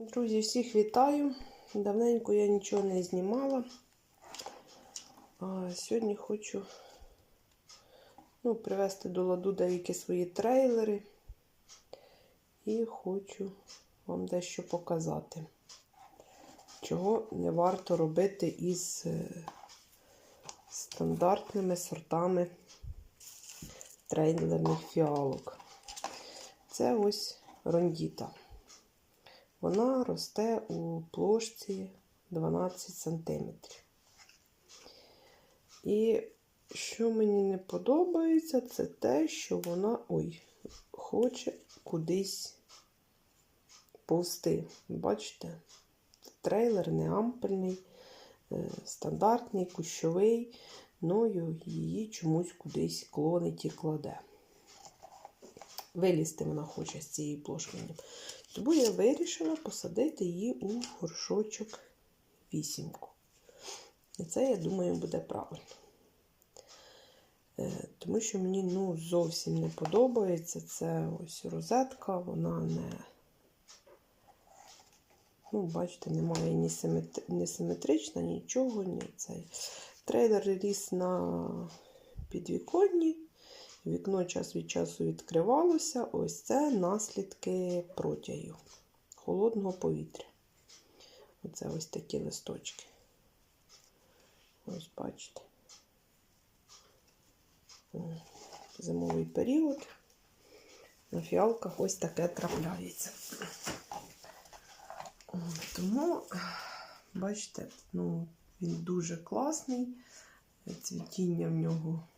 Друзі, всіх вітаю. Давненько я нічого не знімала. А сьогодні хочу ну, привести до ладу деякі свої трейлери. І хочу вам дещо показати, чого не варто робити із е, стандартними сортами трейлерних фіалок. Це ось рондіта. Вона росте у площі 12 см. І що мені не подобається, це те, що вона ой, хоче кудись повсти. Бачите? Трейлер не ампельний, е, стандартний, кущовий, но її чомусь кудись клонить і кладе. Вилізти вона хоче з цієї плошки. Тому я вирішила посадити її у горшочок вісімку. І це, я думаю, буде правильно. Е, Тому що мені ну, зовсім не подобається. Це ось розетка, вона не, ну, бачите, немає ні, симетри... ні симетрична, нічого, ні цей. Трейлер ріс на підвіконні. Вікно час від часу відкривалося. Ось це наслідки протягів холодного повітря. Оце ось такі листочки. Ось бачите. Зимовий період. На фіалках ось таке трапляється. Тому, бачите, ну, він дуже класний. Цвітіння в нього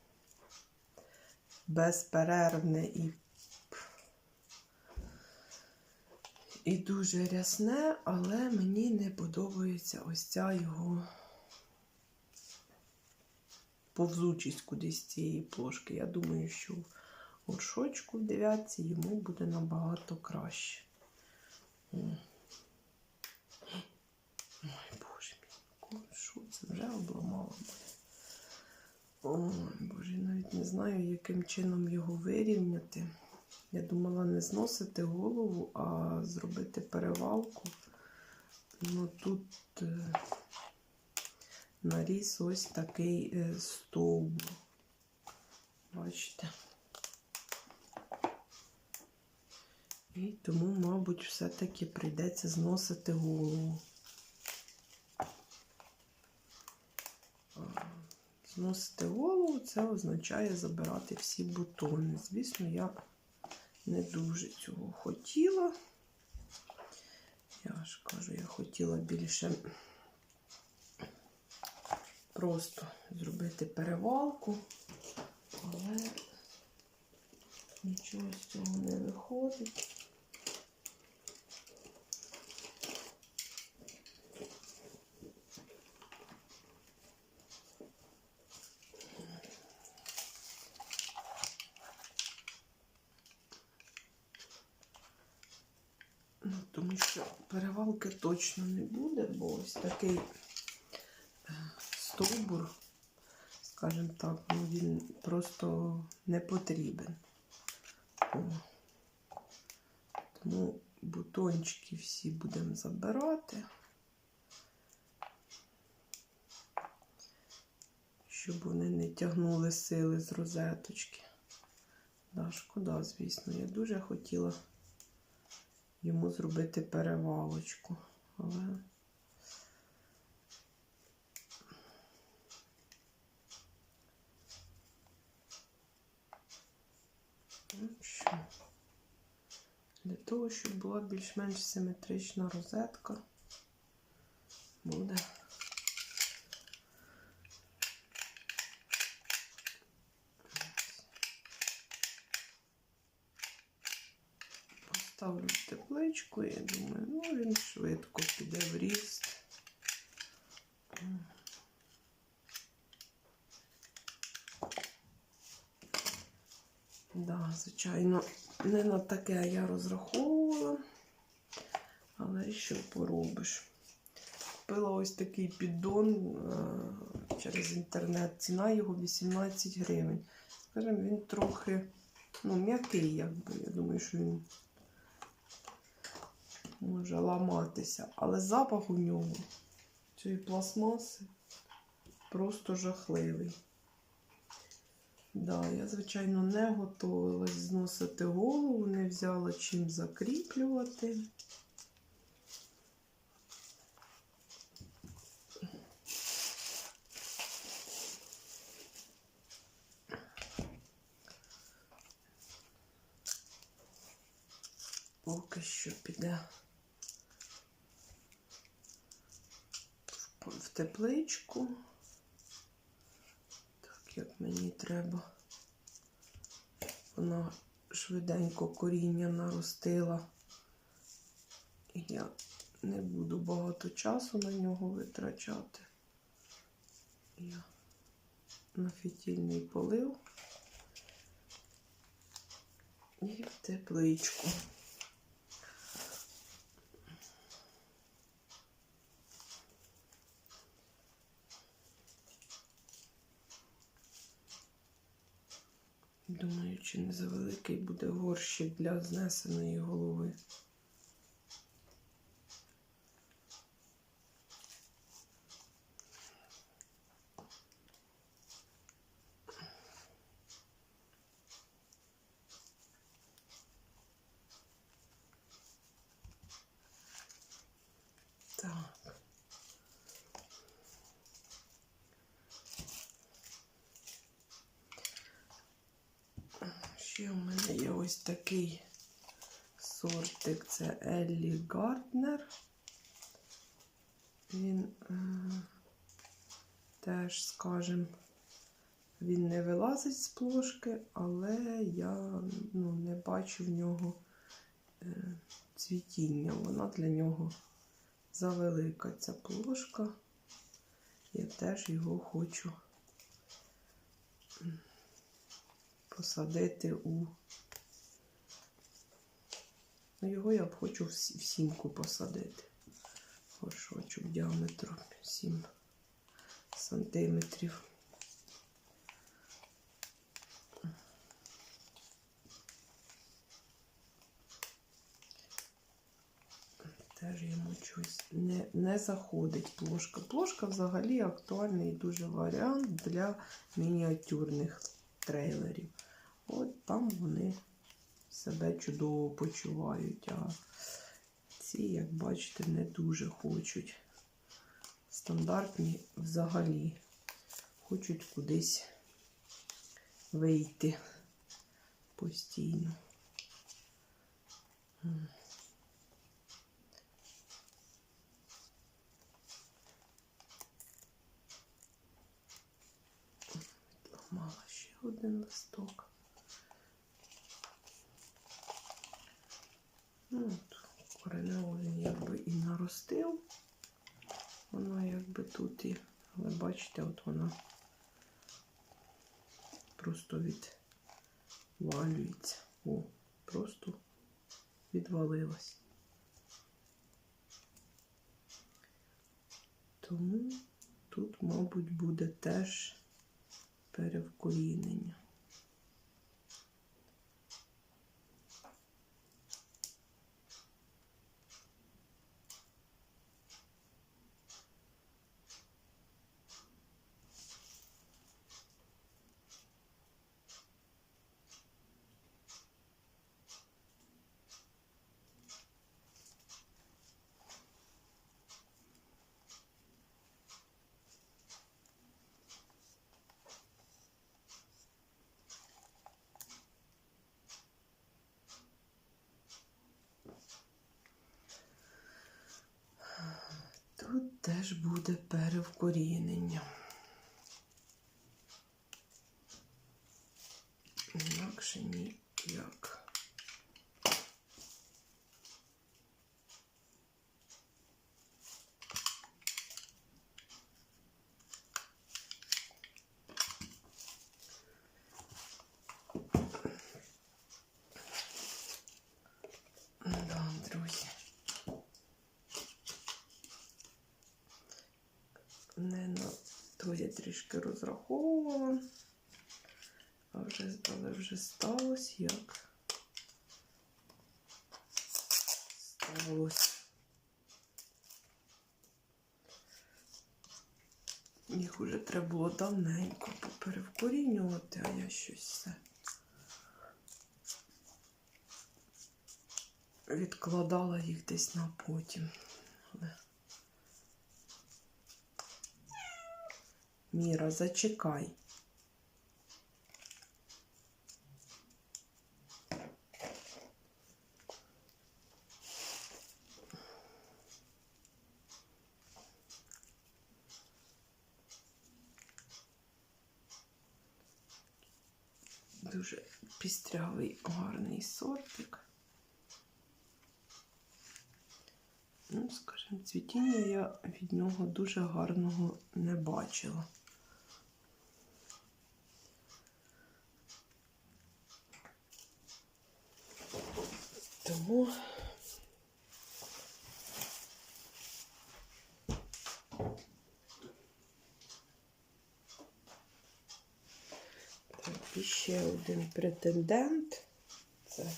безперервне і і дуже рясне, але мені не подобається ось ця його повзучість кудись цієї плошки. Я думаю, що в горшочку в дев'ятці йому буде набагато краще. Ой, боже мій, що це вже обламало Ой, боже, я навіть не знаю, яким чином його вирівняти. Я думала не зносити голову, а зробити перевалку. Ну тут е, наріс ось такий е, стовбур. Бачите? І тому, мабуть, все-таки прийдеться зносити голову. Голову, це означає забирати всі бутони. Звісно, я не дуже цього хотіла. Я ж кажу, я хотіла більше просто зробити перевалку, але нічого з цього не виходить. Тому що перевалки точно не буде, бо ось такий е, стовбур, скажімо так, ну, він просто не потрібен. Тому бутончики всі будемо забирати, щоб вони не тягнули сили з розеточки. Да, шкода, звісно, я дуже хотіла йому зробити перевалочку. Але для того, щоб була більш-менш симетрична розетка, буде. Ставлю в тепличку і думаю, ну він швидко піде в ріст. Да, звичайно, не на таке я розраховувала, але що поробиш? Купила ось такий піддон через інтернет. Ціна його 18 гривень. Скажімо, він трохи ну, м'який, якби. Я думаю, що він може ламатися, але запах у нього цієї пластмаси просто жахливий. Да, я, звичайно, не готувалась зносити голову, не взяла чим закріплювати. Поки що піде в- тепличку, так як мені треба. Вона швиденько коріння наростила. І я не буду багато часу на нього витрачати. Я на фітільний полив і в тепличку. Думаю, чи не завеликий буде горщик для знесеної голови. Так. Ще у мене є ось такий сортик. Це Еллі Гарднер. Він е, теж, скажем, він не вилазить з плошки, але я ну, не бачу в нього е, цвітіння. Вона для нього завелика ця плошка. Я теж його хочу посадити у. Ну, його я б хочу в сімку посадити. Горшочок діаметром 7 сантиметрів. Теж йому щось не, не заходить плошка. Плошка взагалі актуальний дуже варіант для мініатюрних трейлерів. От там вони себе чудово почувають. А ці, як бачите, не дуже хочуть. Стандартні взагалі хочуть кудись вийти постійно. М. Відламала ще один листок. Ну, от, кореневу він якби і наростив. Вона якби тут і, але бачите, от вона просто відвалюється. О, просто відвалилась. Тому тут, мабуть, буде теж перевкорінення. Тут теж буде перевкорінення. Інакше ніяк. Да, друзі. Не я трішки розраховувала. А вже, але вже сталося як требувалося. Їх уже треба було давненько поперевкорінювати, а я щось все відкладала їх десь на потім. Але... Міра, зачекай. Дуже пістрявий, гарний сортик. Ну, скажімо, цвітіння я від нього дуже гарного не бачила. Тому так, і ще один претендент. Це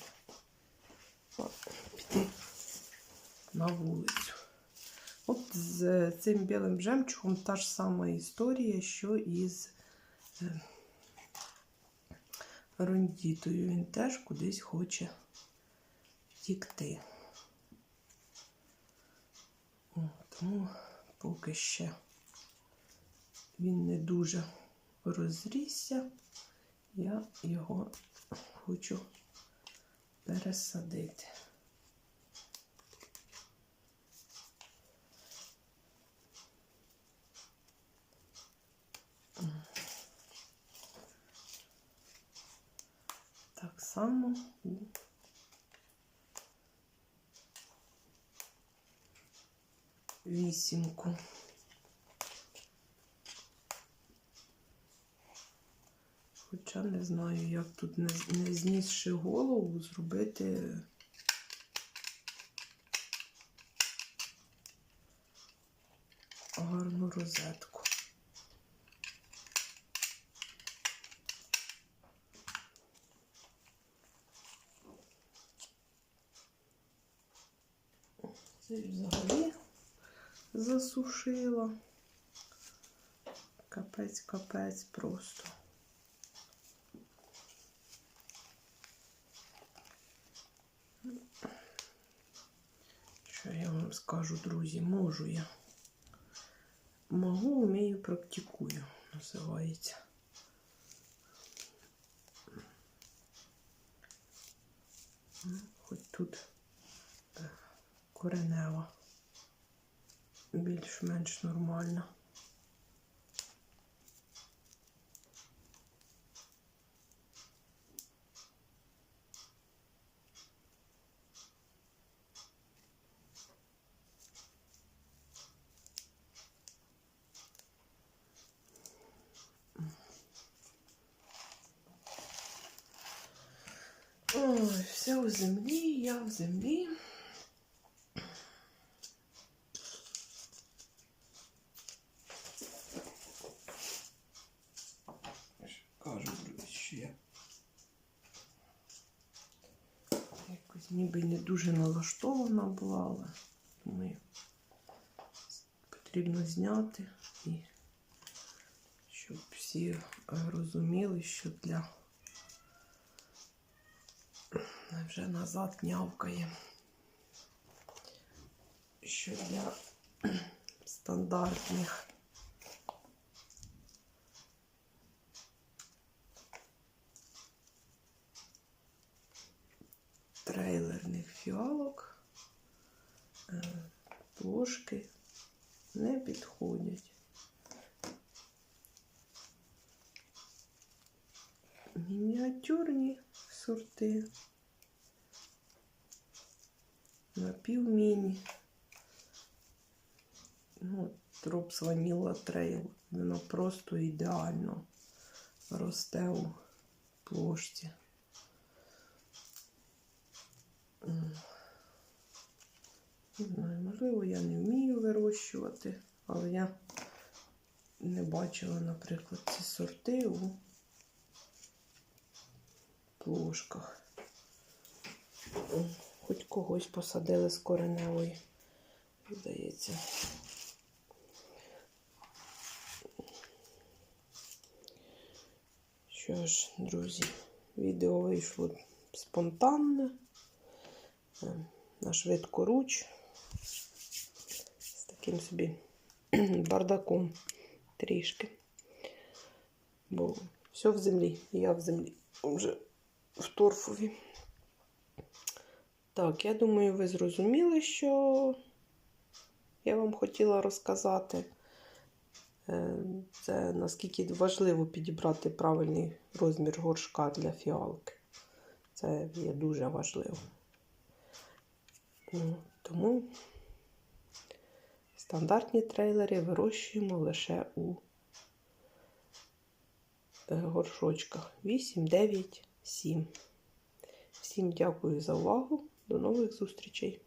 о, піти на вулицю. От з цим білим жемчугом та ж сама історія, що і з е, рондітою. Він теж кудись хоче втікти. Тому поки ще він не дуже розрісся, я його хочу пересадити. Так само у вісімку. Хоча не знаю, як тут не, знісши голову, зробити гарну розетку. Це взагалі засушила. Капець, капець просто. Що я вам скажу, друзі, можу я. Могу, вмію, практикую, називається. Хоч тут е, коренева більш-менш нормальна. Ой, все у землі, я в землі. Ніби не дуже налаштована була, але думаю, потрібно зняти і щоб всі розуміли, що для вже назад нявкає. Що для стандартних трейлерних фіалок е, плошки не підходять. Мініатюрні сорти напівміні. Ну, Тропс Ваніла Трейл. Вона просто ідеально росте у плошці. Не знаю, можливо, я не вмію вирощувати, але я не бачила, наприклад, ці сорти у плошках. Хоч когось посадили з кореневої. Здається. Що ж, друзі, відео вийшло спонтанне, е, на швидкоруч, з таким собі бардаком трішки. Бо все в землі, я в землі вже в торфові. Так, я думаю, ви зрозуміли, що я вам хотіла розказати. Е, Це наскільки важливо підібрати правильний розмір горшка для фіалки. Це є дуже важливо. Ну, Тому стандартні трейлери вирощуємо лише у е, горшочках 8, 9, 7. Всім дякую за увагу. До нових зустрічей!